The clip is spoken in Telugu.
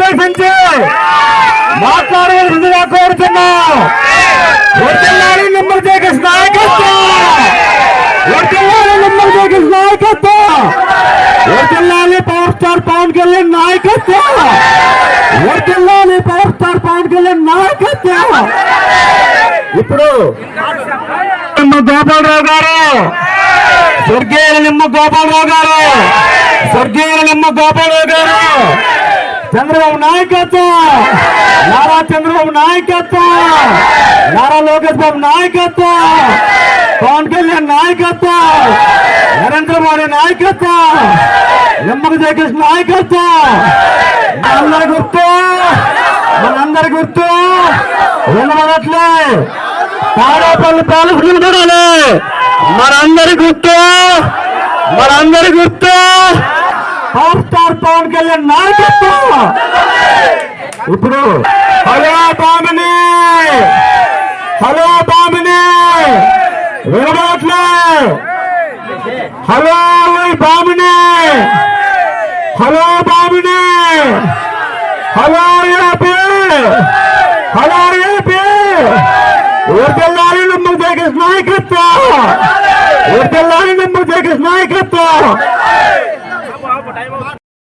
బాబిని గ్రామాన్ని ఉద్దేశించి మాట్లాడవలసిందిగా కోరుతున్నాం. వర్తిల్లాలి నిమ్మల జగస్ నాయకత్వం. వర్తిల్లాలి నిమ్మల జగస్ నాయకత్వం. వర్తిల్లాలి పవర్ స్టార్ పవన్ కళ్యాణ్ నాయకత్వం. వర్తిల్లాలి పవర్ స్టార్ పవన్ కళ్యాణ్ నాయకత్వం. ఇప్పుడు గోపాలరావు గారు. స్వర్గీయ నిమ్మ గోపాలరావు గారు. స్వర్గీయ నిమ్మ గోపాలరావు గారు. చంద్రబాబు నాయకత్వం! నారా చంద్రబాబు నాయకత్వం! నారా లోకేష్ బాబు నాయకత్వం! పవన్ కళ్యాణ్ నాయకత్వం! నరేంద్ర మోడీ నాయకత్వం! నిమ్మక జయకృష్ణ నాయకత్వం! మనందరి గుర్తు! మనందరి గుర్తు! వినబడట్లే! తాడేపల్లి ప్యాలెస్ నిలబడాలి మనందరి గుర్తు! మనందరి గుర్తు! పవర్ స్టార్ పవన్ కళ్యాణ్ నాయకత్వం! ఇప్పుడు hello Bhamini hello Bhamini వినబడట్లే hello Bhamini hello Bhamini hello AP hello AP ఊరికెళ్ళాలి నిమ్మ జగస్ నాయకత్వం ఊరికెళ్ళాలి నిమ్మ జగస్ నాయకత్వం